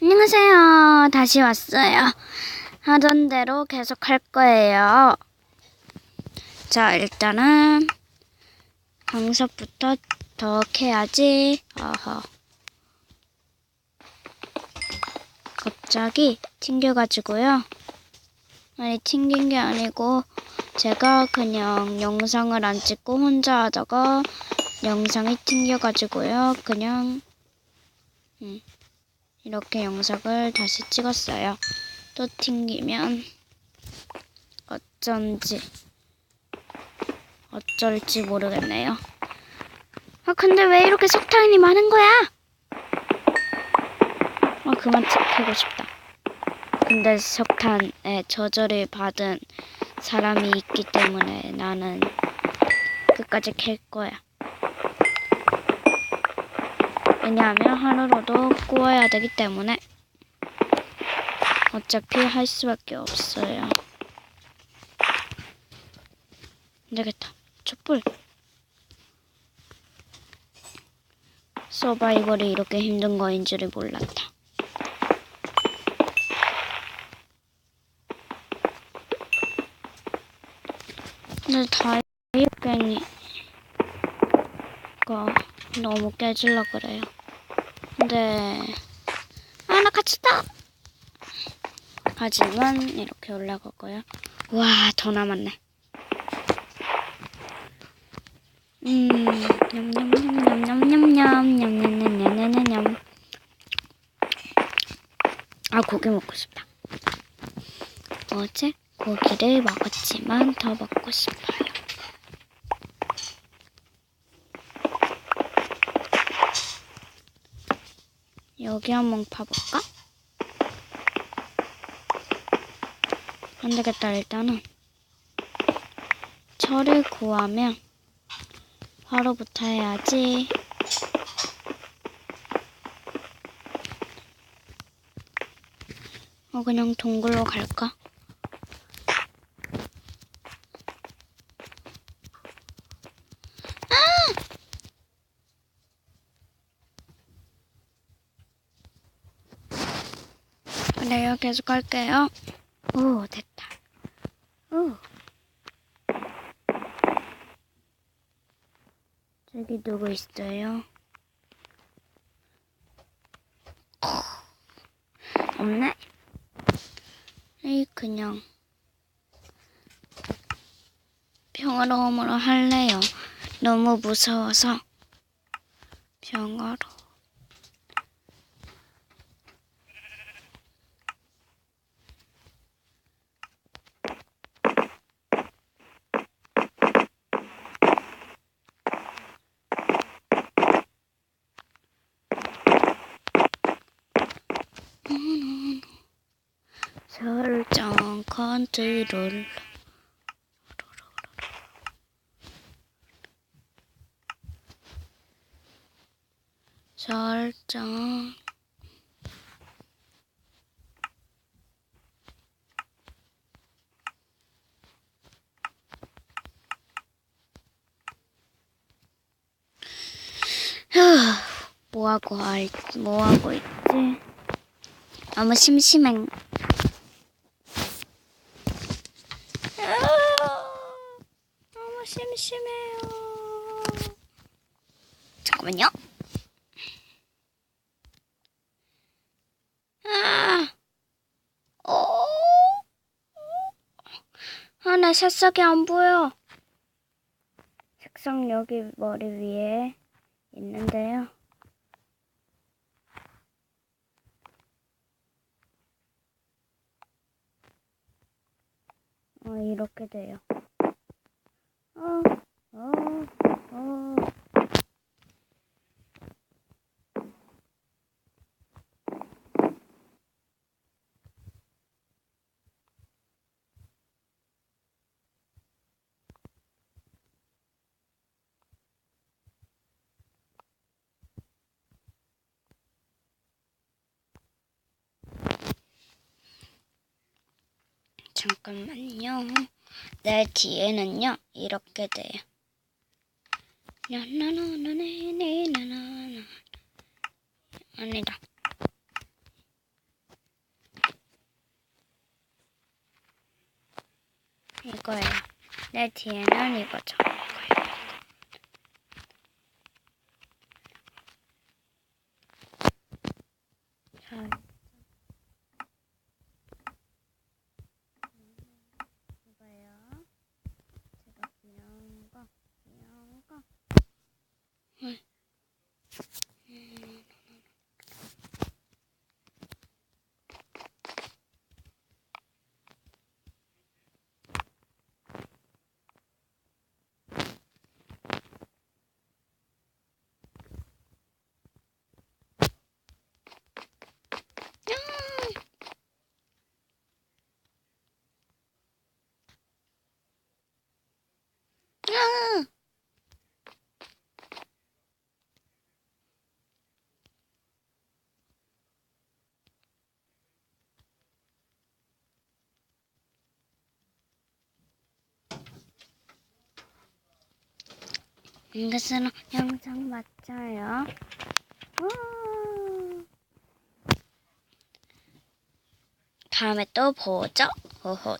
안녕하세요. 다시 왔어요. 하던 대로 계속 할 거예요. 자, 일단은 강섭부터 더 캐야지. 어허. 갑자기 튕겨가지고요. 아니, 튕긴 게 아니고 제가 그냥 영상을 안 찍고 혼자 하다가 영상이 튕겨가지고요. 그냥 음, 이렇게 영상을 다시 찍었어요. 또 튕기면 어쩐지 어쩔지 모르겠네요. 아 근데 왜 이렇게 석탄이 많은 거야? 아 그만 캐고 싶다. 근데 석탄에 저절을 받은 사람이 있기 때문에 나는 끝까지 캘 거야. 왜냐하면 하루로도 구워야 되기 때문에 어차피 할 수밖에 없어요. 안 되겠다. 촛불. 서바이벌이 이렇게 힘든 거인 줄을 몰랐다. 근데 다이어트갱이가 너무 깨질라 그래요. 근데 아 나 갇혔다. 하지만 이렇게 올라가고요. 와 더 남았네. 음 냠냠냠냠냠냠냠냠냠냠냠냠 아 고기 먹고 싶다. 어제 고기를 먹었지만 더 먹고 싶어요. 여기 한번 파볼까? 안 되겠다, 일단은. 철을 구하면 바로부터 해야지. 어, 그냥 동굴로 갈까? 그래요, 계속 할게요. 오, 됐다. 오. 저기 누구 있어요? 없네? 에이, 그냥. 평화로움으로 할래요. 너무 무서워서. 평화로. 설정 컨트롤 설정 휴, 뭐하고 할, 뭐하고 있지? 너무 심심해. 아, 너무 심심해요. 잠깐만요. 아, 어, 아, 내 새싹이 안 보여. 색상 여기 머리 위에 있는데요. 어, 이렇게 돼요. 잠깐만요. 내 뒤에는요, 이렇게 돼요. 아니다. 이거예요. 내 뒤에는 이거죠. 이것으로 영상. 우! 다음에 또 보죠. 호호.